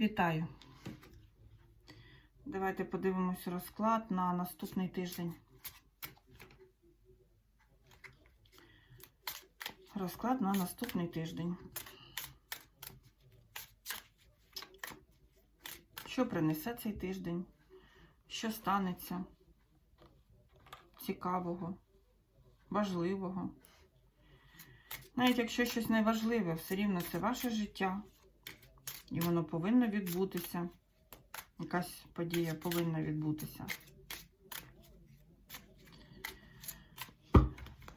Вітаю! Давайте подивимось розклад на наступний тиждень. Розклад на наступний тиждень. Що принесе цей тиждень? Що станеться цікавого, важливого? Навіть якщо щось найважливе, все рівно це ваше життя. І воно повинно відбутися. Якась подія повинна відбутися.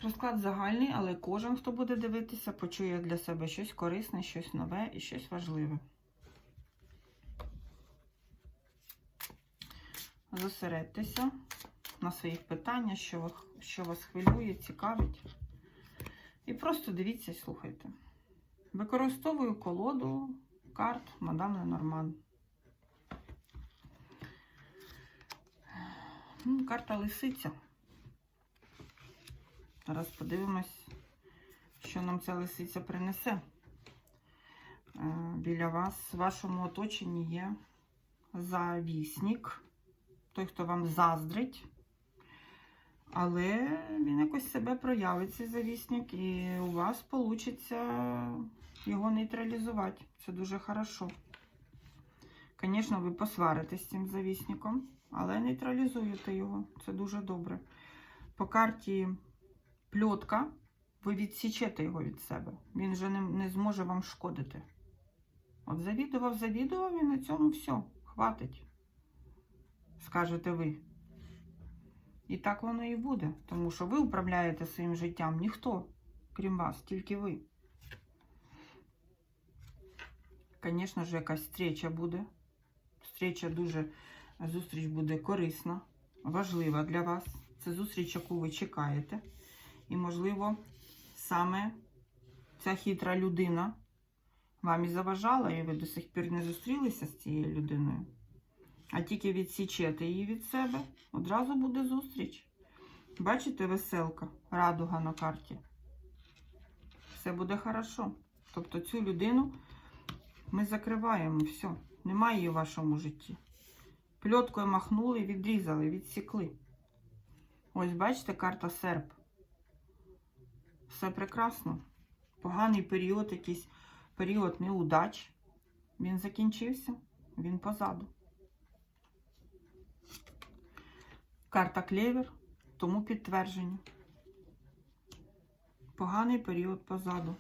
Розклад загальний, але кожен, хто буде дивитися, почує для себе щось корисне, щось нове і щось важливе. Зосередьтеся на своїх питаннях, що, що вас хвилює, цікавить. І просто дивіться і слухайте. Використовую колоду карт мадам Ленорман. М, Карта лисиця. Зараз подивимось, що нам ця лисиця принесе. Е, Біля вас, в вашому оточенні є завісник, той, хто вам заздрить. Але він якось себе проявить, цей завісник, і у вас вийде його нейтралізувати. Це дуже хорошо. Звісно, ви посваритесь з цим завісником, але нейтралізуєте його. Це дуже добре. По карті пльотка ви відсічете його від себе. Він вже не, не зможе вам шкодити. От завідував, завідував і на цьому все. Хватить. Скажете ви. І так воно і буде, тому що ви управляєте своїм життям ніхто, крім вас, тільки ви. Звісно ж, якась встреча буде. Встреча дуже, зустріч буде корисна, важлива для вас. Це зустріч, яку ви чекаєте. І, можливо, саме ця хитра людина вам і заважала, і ви до сих пір не зустрілися з цією людиною. А тільки відсічете її від себе, одразу буде зустріч. Бачите, веселка, радуга на карті. Все буде хорошо. Тобто цю людину ми закриваємо, все. Немає її в вашому житті. Пльоткою махнули, відрізали, відсікли. Ось, бачите, карта серп. Все прекрасно. Поганий період, якийсь період неудач. Він закінчився, він позаду. Карта клевер, тому підтвердження. Поганий період позаду.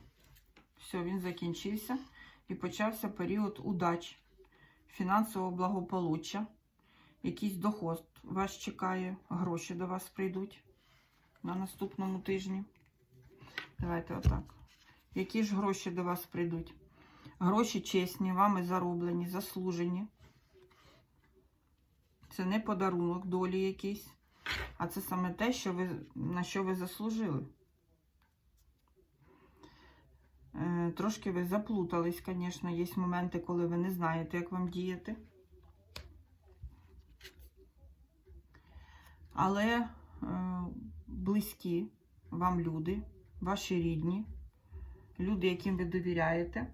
Все, він закінчився і почався період удач, фінансового благополуччя. Якийсь доход вас чекає, гроші до вас прийдуть на наступному тижні. Давайте отак. Які ж гроші до вас прийдуть? Гроші чесні, вами зароблені, заслужені. Це не подарунок долі якийсь, а це саме те, що ви, на що ви заслужили. Е, Трошки ви заплутались, звісно, є моменти, коли ви не знаєте, як вам діяти. Але е, близькі вам люди, ваші рідні, люди, яким ви довіряєте,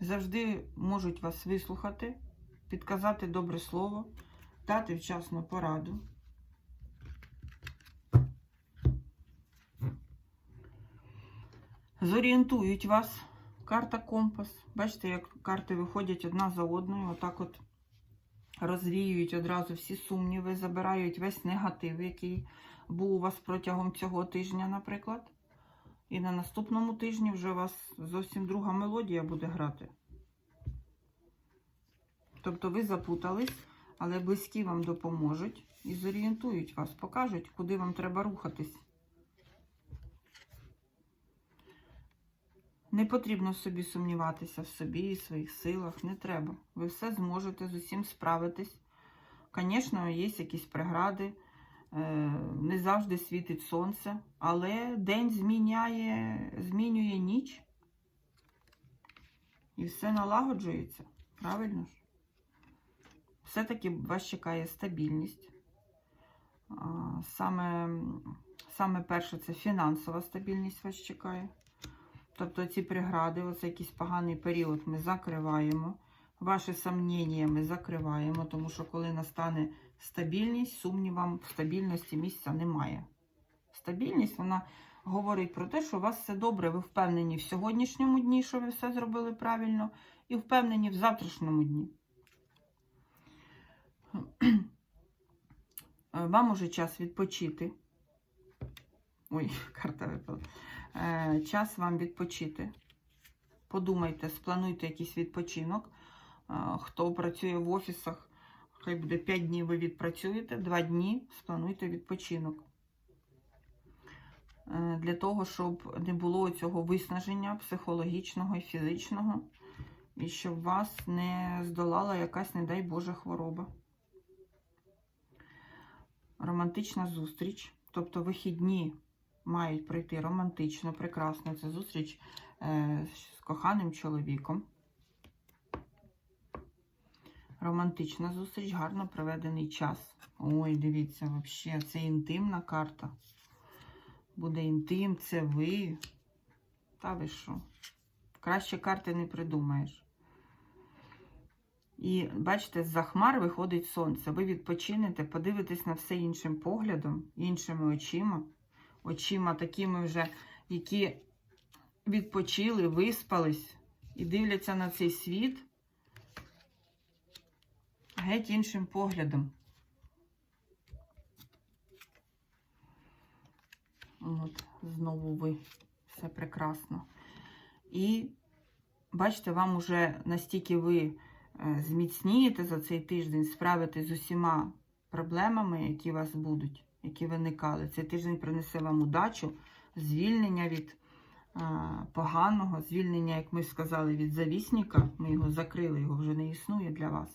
завжди можуть вас вислухати, підказати добре слово, дати вчасну пораду. Зорієнтують вас. Карта компас. Бачите, як карти виходять одна за одною. Отак от розвіюють одразу всі сумніви, забирають весь негатив, який був у вас протягом цього тижня, наприклад. І на наступному тижні вже у вас зовсім друга мелодія буде грати. Тобто ви запутались, але близькі вам допоможуть і зорієнтують вас, покажуть, куди вам треба рухатись. Не потрібно собі сумніватися в собі і своїх силах, не треба. Ви все зможете з усім справитись. Звісно, є якісь прегради, е, не завжди світить сонце, але день зміняє, змінює ніч. І все налагоджується. Правильно ж? Все-таки вас чекає стабільність. Саме, саме перше це фінансова стабільність вас чекає. Тобто ці прегради, оце якийсь поганий період ми закриваємо. Ваші сумніння ми закриваємо, тому що коли настане стабільність, сумнівам в стабільності місця немає. Стабільність вона говорить про те, що у вас все добре, ви впевнені в сьогоднішньому дні, що ви все зробили правильно, і впевнені в завтрашньому дні. Вам уже час відпочити. Ой, карта випала. Е, час вам відпочити. Подумайте, сплануйте якийсь відпочинок. Е, Хто працює в офісах, хай буде 5 днів ви відпрацюєте, 2 дні сплануйте відпочинок. Е, Для того, щоб не було цього виснаження психологічного і фізичного, і щоб вас не здолала якась, не дай Боже, хвороба. Романтична зустріч, тобто вихідні мають пройти романтично, прекрасно. Це зустріч е, з коханим чоловіком. Романтична зустріч, гарно проведений час. Ой, дивіться, взагалі, це інтимна карта. Буде інтим, це ви. Та ви що? Краще карти не придумаєш. І бачите, з-за хмар виходить сонце. Ви відпочинете, подивитесь на все іншим поглядом, іншими очима. Очима такими вже, які відпочили, виспались і дивляться на цей світ геть іншим поглядом. От, знову ви. Все прекрасно. І бачите, вам уже настільки ви зміцнієте за цей тиждень, справитесь з усіма проблемами, які у вас будуть, які виникали. Цей тиждень принесе вам удачу, звільнення від е, поганого, звільнення, як ми сказали, від завісника. Ми його закрили, його вже не існує для вас.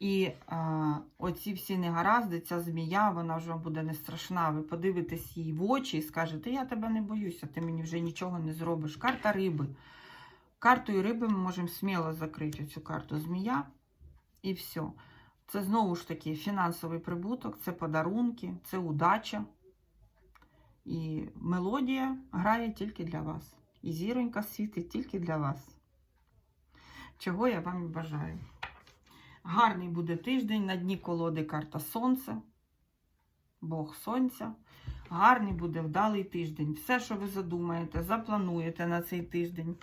І а, оці всі негаразди, ця змія, вона вже буде не страшна. Ви подивитесь їй в очі і скажете, я тебе не боюся, ти мені вже нічого не зробиш. Карта риби. Картою риби ми можемо сміло закрити цю карту змія. І все. Це знову ж таки фінансовий прибуток, це подарунки, це удача. І мелодія грає тільки для вас. І зіронька світить тільки для вас. Чого я вам і бажаю. Гарний буде тиждень. На дні колоди карта Сонце, Бог Сонця. Гарний буде вдалий тиждень. Все, що ви задумаєте, заплануєте на цей тиждень.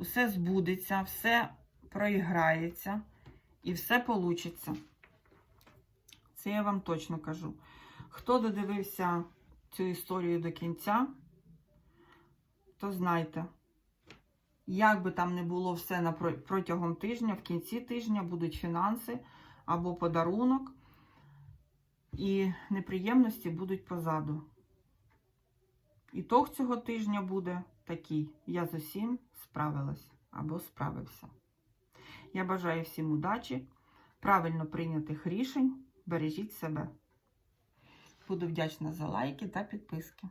Усе збудеться, все проіграється і все получиться. Це я вам точно кажу. Хто додивився цю історію до кінця, то знайте. Як би там не було все протягом тижня, в кінці тижня будуть фінанси або подарунок, і неприємності будуть позаду. Ітог цього тижня буде такий: я з усім справилась або справився. Я бажаю всім удачі, правильно прийнятих рішень. Бережіть себе. Буду вдячна за лайки та підписки.